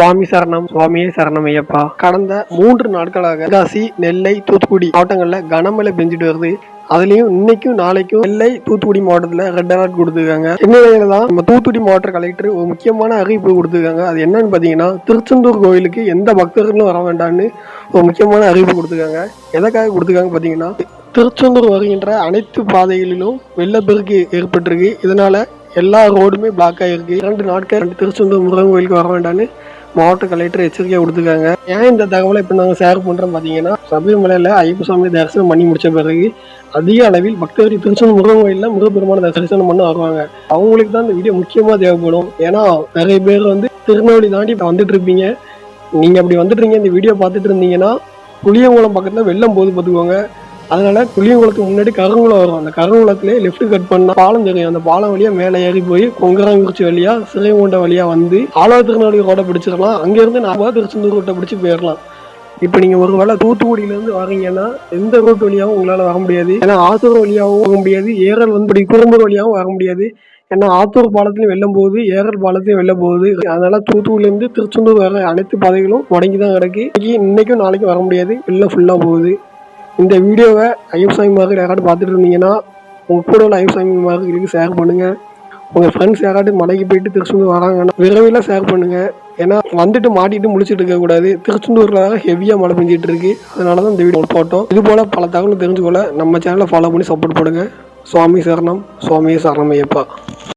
சுவாமி சரணம் சுவாமியே சரணம் ஐயப்பா. கடந்த மூன்று நாட்களாக காசி நெல்லை தூத்துக்குடி மாவட்டங்களில் கனமழை பெஞ்சிட்டு வருது. அதுலயும் இன்னைக்கும் நாளைக்கும் நெல்லை தூத்துக்குடி மாவட்டத்தில் ரெட் அலர்ட் கொடுத்துருக்காங்க. இந்நிலையில தான் நம்ம தூத்துக்குடி மாவட்ட கலெக்டர் ஒரு முக்கியமான அறிவிப்பு கொடுத்துருக்காங்க. அது என்னன்னு பார்த்தீங்கன்னா திருச்செந்தூர் கோயிலுக்கு எந்த பக்தர்களும் வர வேண்டாம்னு ஒரு முக்கியமான அறிவிப்பு கொடுத்துருக்காங்க. எதற்காக கொடுத்துருக்காங்க பார்த்தீங்கன்னா திருச்செந்தூர் வருகின்ற அனைத்து பாதைகளிலும் வெள்ளப்பெருக்கு ஏற்பட்டிருக்கு. இதனால எல்லா ரோடுமே பிளாக் ஆகிருக்கு இரண்டு நாட்கள் ரெண்டு திருச்செந்தூர் முருகன் கோயிலுக்கு வர வேண்டாம்னு மாவட்ட கலெக்டர் எச்சரிக்கை கொடுத்துருக்காங்க. ஏன் இந்த தகவலை இப்போ நாங்கள் ஷேர் பண்ணுறோம் பார்த்தீங்கன்னா சபரிமலையில் ஐயப்ப சுவாமி தரிசனம் பண்ணி முடிச்ச பிறகு அதிக அளவில் பக்தவரி திருச்செந்தூர் முருகன் கோயிலில் முருகப்பெருமான தரிசனம் பண்ண வருவாங்க. அவங்களுக்கு தான் இந்த வீடியோ முக்கியமாக தேவைப்படும். ஏன்னா நிறைய பேர் வந்து திருநெல்வேலி தாண்டி இப்போ வந்துட்டு இருப்பீங்க. நீங்கள் அப்படி வந்துட்டுருங்க இந்த வீடியோ பார்த்துட்டு இருந்தீங்கன்னா புளியங்குளம் பக்கத்தில் வெள்ளம் போது பார்த்துக்கோங்க அதனால புளியங்குளத்துக்கு முன்னாடி கருங்குளம் வரும். அந்த கருங்குளத்திலே லெஃப்ட் கட் பண்ணா பாலம் தெரியும். அந்த பாலம் வழியா மேலே ஏறி போய் கொங்கராங்குறிச்சி வழியா சிறைமுண்ட வழியா வந்து ஆலா திருநெல்வேலி ரோட்டை பிடிச்சிடலாம். அங்கேருந்து நாம திருச்செந்தூர் ரோட்டை பிடிச்சி போயிடலாம். இப்போ நீங்கள் ஒரு வேளை தூத்துக்குடியிலேருந்து வரீங்கன்னா எந்த ரோட் வழியாகவும் உங்களால் வர முடியாது. ஏன்னா ஆத்தூர் வழியாகவும் வர முடியாது. ஏரல் வந்து இப்படி குறும்பூர் வழியாகவும் வர முடியாது. ஏன்னா ஆத்தூர் பாலத்திலையும் வெள்ளம் போகுது ஏரல் பாலத்திலையும் வெள்ளம் போகுது அதனால தூத்துக்குடியிலேருந்து திருச்செந்தூர் வர அனைத்து பாதைகளும் முடங்கி தான் கிடக்கு. இன்னைக்கும் நாளைக்கும் வர முடியாது. வெள்ளம் ஃபுல்லாக போகுது. இந்த வீடியோவை ஐயப்ப சாமி மார்க்கெட் யாராவது பார்த்துட்டு இருந்தீங்கன்னா உங்கள் கூட உள்ள ஐயப்ப சாமி மார்க்கெட்டுக்கு ஷேர் பண்ணுங்கள் உங்கள் ஃப்ரெண்ட்ஸ் யாராட்டும் மலைக்கு போயிட்டு திருச்செந்தூர் வராங்கன்னா விரைவில் ஷேர் பண்ணுங்கள் ஏன்னா வந்துட்டு மாட்டிட்டு முழிச்சிட்டு இருக்கக்கூடாது திருச்செந்தூரில் ஹெவியாக மழை பெஞ்சிட்டு இருக்கு. அதனால தான் இந்த வீடியோ போட்டோம் இது போல் பல தகவல் தெரிஞ்சுக்கொள்ள நம்ம சேனலை ஃபாலோ பண்ணி சப்போர்ட் பண்ணுங்கள் சுவாமி சரணம். சுவாமி சரணம் ஐயப்பா.